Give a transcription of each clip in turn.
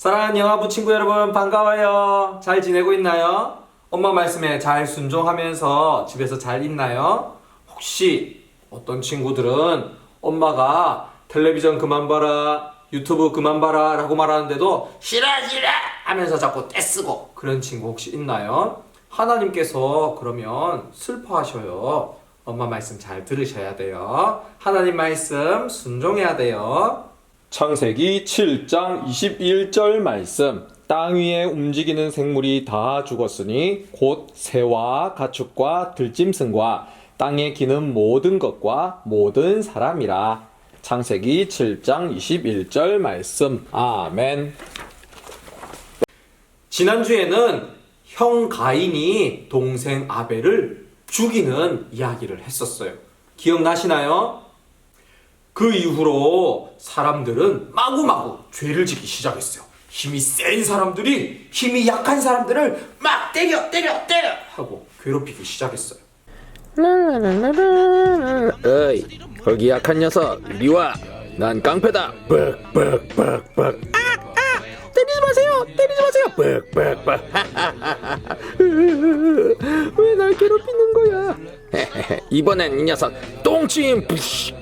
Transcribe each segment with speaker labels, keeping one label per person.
Speaker 1: 사랑하는 영화부 친구 여러분 반가워요. 잘 지내고 있나요? 엄마 말씀에 잘 순종하면서 집에서 잘 있나요? 혹시 어떤 친구들은 엄마가 텔레비전 그만 봐라, 유튜브 그만 봐라 라고 말하는데도 싫어 싫어 하면서 자꾸 떼쓰고 그런 친구 혹시 있나요? 하나님께서 그러면 슬퍼하셔요. 엄마 말씀 잘 들으셔야 돼요. 하나님 말씀 순종해야 돼요. 창세기 7장 21절 말씀. 땅 위에 움직이는 생물이 다 죽었으니 곧 새와 가축과 들짐승과 땅에 기는 모든 것과 모든 사람이라. 창세기 7장 21절 말씀. 아멘. 지난주에는 형 가인이 동생 아벨을 죽이는 이야기를 했었어요. 기억나시나요? 그 이후로 사람들은 마구마구 죄를 짓기 시작했어요. 힘이 센 사람들이 힘이 약한 사람들을 막 때려 때려 때려 하고 괴롭히기 시작했어요.
Speaker 2: 어이 거기 약한 녀석 이리와. 난 깡패다. 뻑뻑뻑뻑. 때리지 마세요. 때리지 마세요. 뻑뻑뻑. 왜날 괴롭히는 거야? 이번엔 이 녀석 똥침. 부시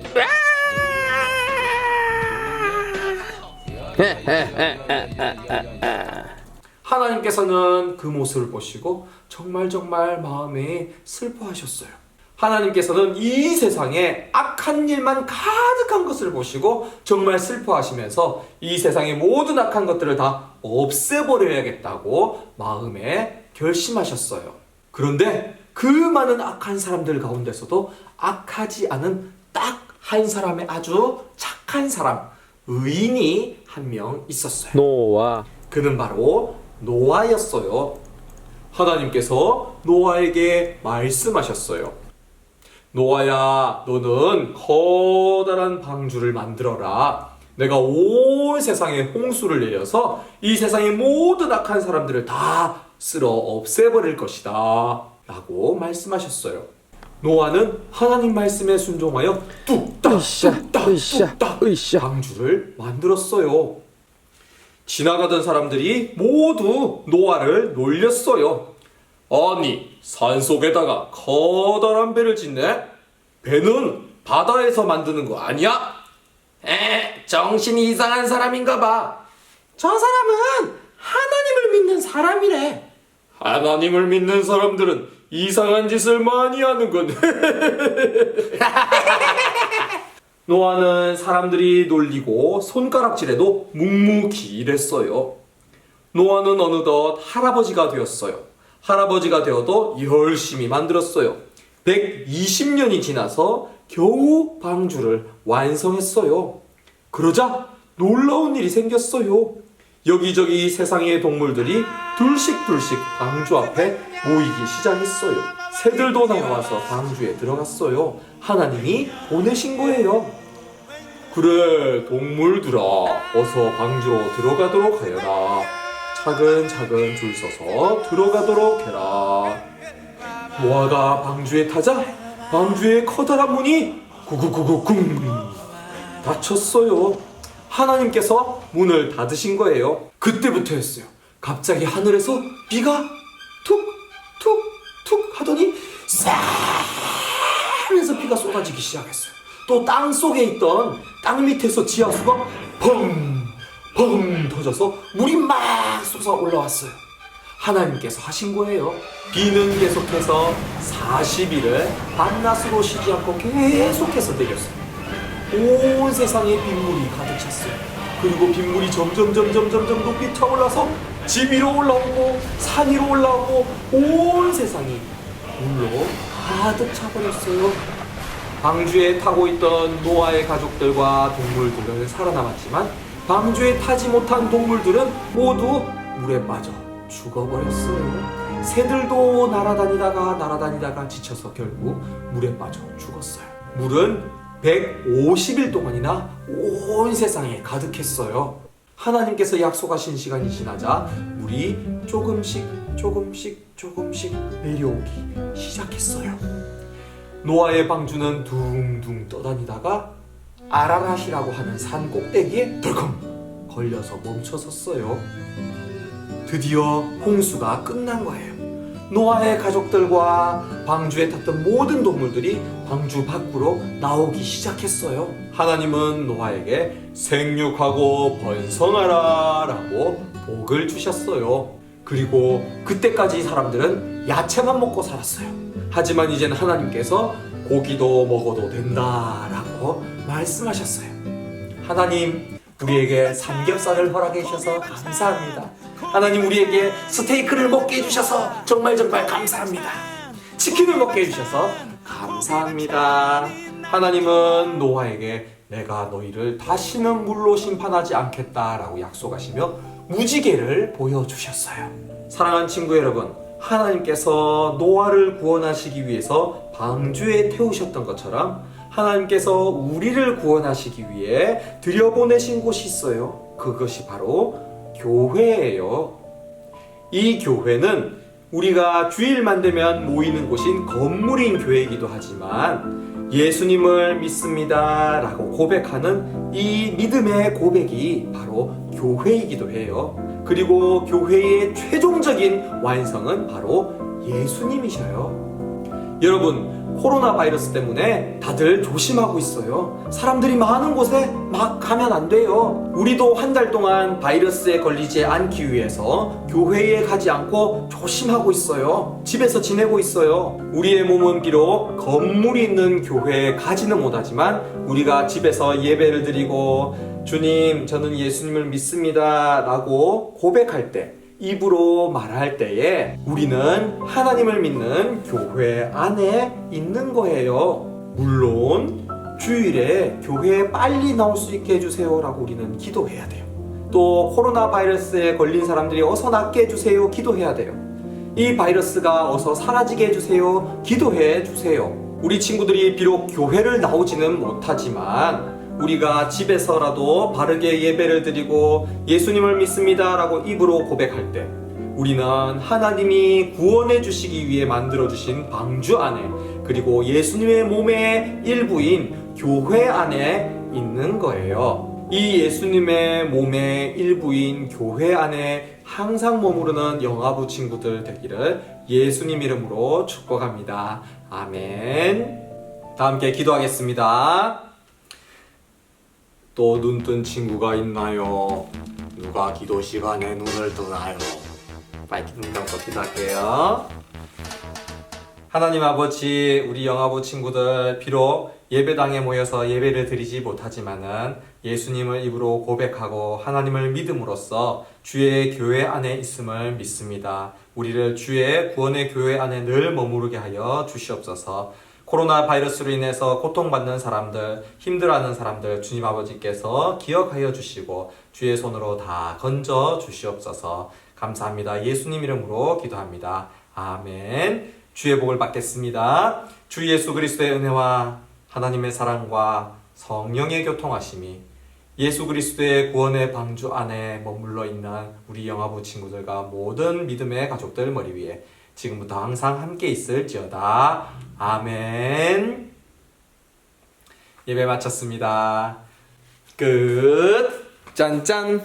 Speaker 1: 하나님께서는 그 모습을 보시고 정말 정말 마음에 슬퍼하셨어요. 하나님께서는 이 세상에 악한 일만 가득한 것을 보시고 정말 슬퍼하시면서 이 세상의 모든 악한 것들을 다 없애버려야겠다고 마음에 결심하셨어요. 그런데 그 많은 악한 사람들 가운데서도 악하지 않은 딱 한 사람의 아주 착한 사람, 의인이 한 명 있었어요.
Speaker 2: 노아
Speaker 1: 그는 바로 노아였어요. 하나님께서 노아에게 말씀하셨어요. 노아야, 너는 커다란 방주를 만들어라. 내가 온 세상에 홍수를 내려서 이 세상의 모든 악한 사람들을 다 쓸어 없애버릴 것이다. 라고 말씀하셨어요. 노아는 하나님 말씀에 순종하여 뚝딱, 뚝딱, 뚝딱. 방주를 만들었어요. 지나가던 사람들이 모두 노아를 놀렸어요. 아니, 산 속에다가 커다란 배를 짓네? 배는 바다에서 만드는 거 아니야? 에, 정신이 이상한 사람인가 봐. 저 사람은 하나님을 믿는 사람이래. 하나님을 믿는 사람들은 이상한 짓을 많이 하는 건. 노아는 사람들이 놀리고 손가락질에도 묵묵히 일했어요. 노아는 어느덧 할아버지가 되었어요. 할아버지가 되어도 열심히 만들었어요. 120년이 지나서 겨우 방주를 완성했어요. 그러자 놀라운 일이 생겼어요. 여기저기 세상의 동물들이 둘씩 둘씩 방주 앞에 모이기 시작했어요. 새들도 나와서 방주에 들어갔어요. 하나님이 보내신 거예요. 그래, 동물들아, 어서 방주로 들어가도록 하여라. 차근차근 줄 서서 들어가도록 해라. 노아가 방주에 타자 방주의 커다란 문이 구구구구궁 닫혔어요. 하나님께서 문을 닫으신 거예요. 그때부터였어요. 갑자기 하늘에서 비가 툭 툭 툭 하더니 싹 하면서 비가 쏟아지기 시작했어요. 또 땅 속에 있던 땅 밑에서 지하수가 펑 펑 터져서 물이 막 쏟아 올라왔어요. 하나님께서 하신 거예요. 비는 계속해서 40일을 밤낮으로 쉬지 않고 계속해서 내렸어요. 온 세상에 빗물이 가득 찼어요. 그리고 빗물이 점점 점점 점점 높이 차올라서 집 위로 올라오고 산 위로 올라오고 온 세상이 물로 가득 차버렸어요. 방주에 타고 있던 노아의 가족들과 동물들은 살아남았지만 방주에 타지 못한 동물들은 모두 물에 빠져 죽어버렸어요. 새들도 날아다니다가 날아다니다가 지쳐서 결국 물에 빠져 죽었어요. 물은 150일 동안이나 온 세상에 가득했어요. 하나님께서 약속하신 시간이 지나자 물이 조금씩 조금씩 조금씩 내려오기 시작했어요. 노아의 방주는 둥둥 떠다니다가 아라랏이라고 하는 산 꼭대기에 덜컹 걸려서 멈춰섰어요. 드디어 홍수가 끝난 거예요. 노아의 가족들과 방주에 탔던 모든 동물들이 방주 밖으로 나오기 시작했어요. 하나님은 노아에게 생육하고 번성하라 라고 복을 주셨어요. 그리고 그때까지 사람들은 야채만 먹고 살았어요. 하지만 이제는 하나님께서 고기도 먹어도 된다 라고 말씀하셨어요. 하나님, 우리에게 삼겹살을 허락해 주셔서 감사합니다. 하나님, 우리에게 스테이크를 먹게 해주셔서 정말 정말 감사합니다. 치킨을 먹게 해주셔서 감사합니다. 하나님은 노아에게 내가 너희를 다시는 물로 심판하지 않겠다라고 약속하시며 무지개를 보여주셨어요. 사랑하는 친구 여러분, 하나님께서 노아를 구원하시기 위해서 방주에 태우셨던 것처럼 하나님께서 우리를 구원하시기 위해 들여보내신 곳이 있어요. 그것이 바로 교회예요. 이 교회는 우리가 주일만 되면 모이는 곳인 건물인 교회이기도 하지만 예수님을 믿습니다 라고 고백하는 이 믿음의 고백이 바로 교회이기도 해요. 그리고 교회의 최종적인 완성은 바로 예수님이셔요. 여러분, 코로나 바이러스 때문에 다들 조심하고 있어요. 사람들이 많은 곳에 막 가면 안 돼요. 우리도 한 달 동안 바이러스에 걸리지 않기 위해서 교회에 가지 않고 조심하고 있어요. 집에서 지내고 있어요. 우리의 몸은 비록 건물이 있는 교회에 가지는 못하지만 우리가 집에서 예배를 드리고 주님, 저는 예수님을 믿습니다. 라고 고백할 때 입으로 말할 때에 우리는 하나님을 믿는 교회 안에 있는 거예요. 물론 주일에 교회에 빨리 나올 수 있게 해주세요라고 우리는 기도해야 돼요. 또 코로나 바이러스에 걸린 사람들이 어서 낫게 해주세요. 기도해야 돼요. 이 바이러스가 어서 사라지게 해주세요. 기도해 주세요. 우리 친구들이 비록 교회를 나오지는 못하지만 우리가 집에서라도 바르게 예배를 드리고 예수님을 믿습니다라고 입으로 고백할 때 우리는 하나님이 구원해 주시기 위해 만들어 주신 방주 안에 그리고 예수님의 몸의 일부인 교회 안에 있는 거예요. 이 예수님의 몸의 일부인 교회 안에 항상 머무르는 영아부 친구들 되기를 예수님 이름으로 축복합니다. 아멘. 다 함께 기도하겠습니다. 또 눈 뜬 친구가 있나요? 누가 기도 시간에 눈을 뜨나요? 빨리 눈 감고 기도할게요. 하나님 아버지, 우리 영아부 친구들 비록 예배당에 모여서 예배를 드리지 못하지만은 예수님을 입으로 고백하고 하나님을 믿음으로써 주의 교회 안에 있음을 믿습니다. 우리를 주의 구원의 교회 안에 늘 머무르게 하여 주시옵소서. 코로나 바이러스로 인해서 고통받는 사람들, 힘들어하는 사람들 주님 아버지께서 기억하여 주시고 주의 손으로 다 건져 주시옵소서. 감사합니다. 예수님 이름으로 기도합니다. 아멘. 주의 복을 받겠습니다. 주 예수 그리스도의 은혜와 하나님의 사랑과 성령의 교통하심이 예수 그리스도의 구원의 방주 안에 머물러 있는 우리 영화부 친구들과 모든 믿음의 가족들 머리 위에 지금부터 항상 함께 있을지어다. 아멘. 예배 마쳤습니다. 끝. 짠짠.